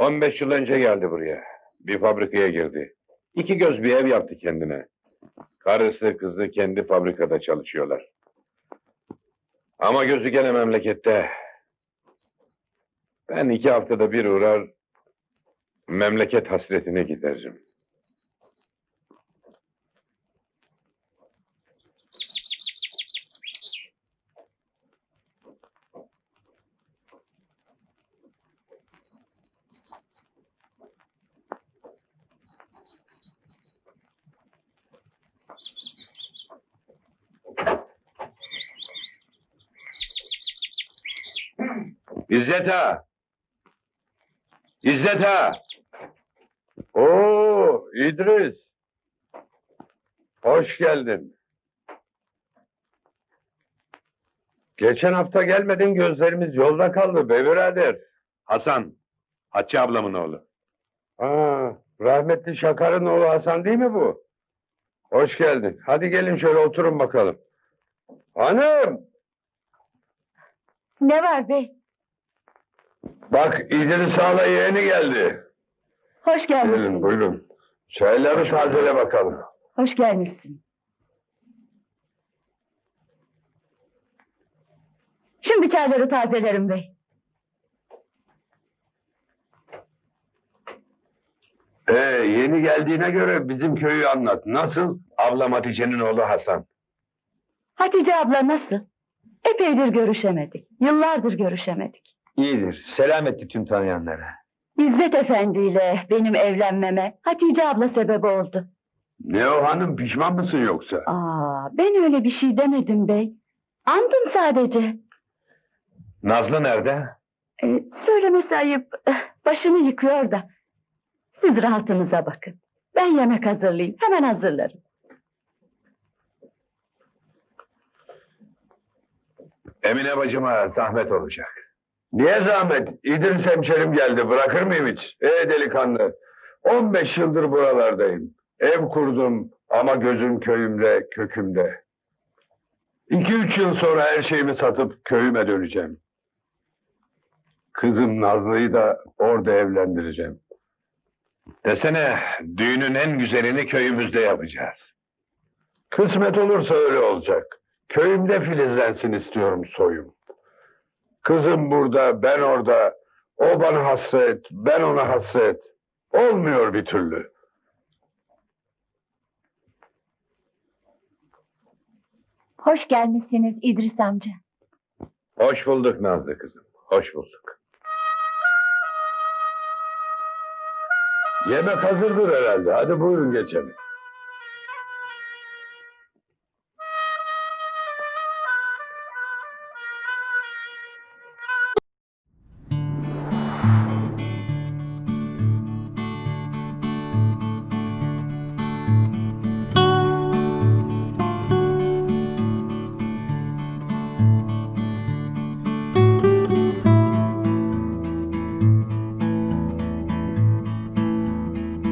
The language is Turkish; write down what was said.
15 yıl önce geldi buraya. Bir fabrikaya girdi. İki göz bir ev yaptı kendine. Karısı kızı kendi fabrikada çalışıyorlar. Ama gözü gene memlekette. Ben iki haftada bir uğrar, memleket hasretine gideririm. İzzet ağa! İzzet ağa! Oo, İdris! Hoş geldin. Geçen hafta gelmedin gözlerimiz yolda kaldı be birader. Hasan, Hatice ablamın oğlu. Aa, rahmetli Şakar'ın oğlu Hasan değil mi bu? Hoş geldin. Hadi gelin şöyle oturun bakalım. Hanım! Ne var bey? Bak İdris Ağa'la yeğeni geldi. Hoş Buyurun, gelmişsin. buyurun. Çayları tazele bakalım. Hoş gelmişsin. Şimdi çayları tazelerim bey. Ee, yeni geldiğine göre bizim köyü anlat. Nasıl? Ablam Hatice'nin oğlu Hasan. Hatice abla nasıl? Epeydir görüşemedik. Yıllardır görüşemedik. İyidir. Selam etti tüm tanıyanlara. İzzet Efendi ile benim evlenmeme Hatice abla sebep oldu. Ne o hanım pişman mısın yoksa? Aa, ben öyle bir şey demedim bey. Andım sadece. Nazlı nerede? Ee, söylemesi ayıp. Başımı yıkıyor da. Siz rahatınıza bakın. Ben yemek hazırlayayım. Hemen hazırlarım. Emine bacıma zahmet olacak. Niye zahmet? İdris hemşerim geldi. Bırakır mıyım hiç? Ee delikanlı. 15 yıldır buralardayım. Ev kurdum ama gözüm köyümde, kökümde. 2-3 yıl sonra her şeyimi satıp köyüme döneceğim. Kızım Nazlı'yı da orada evlendireceğim. Desene, düğünün en güzelini köyümüzde yapacağız. Kısmet olursa öyle olacak. Köyümde filizlensin istiyorum soyum. Kızım burada, ben orada. O bana hasret, ben ona hasret. Olmuyor bir türlü. Hoş gelmişsiniz İdris amca. Hoş bulduk Nazlı kızım, hoş bulduk. Yemek hazırdır herhalde. Hadi buyurun geçelim.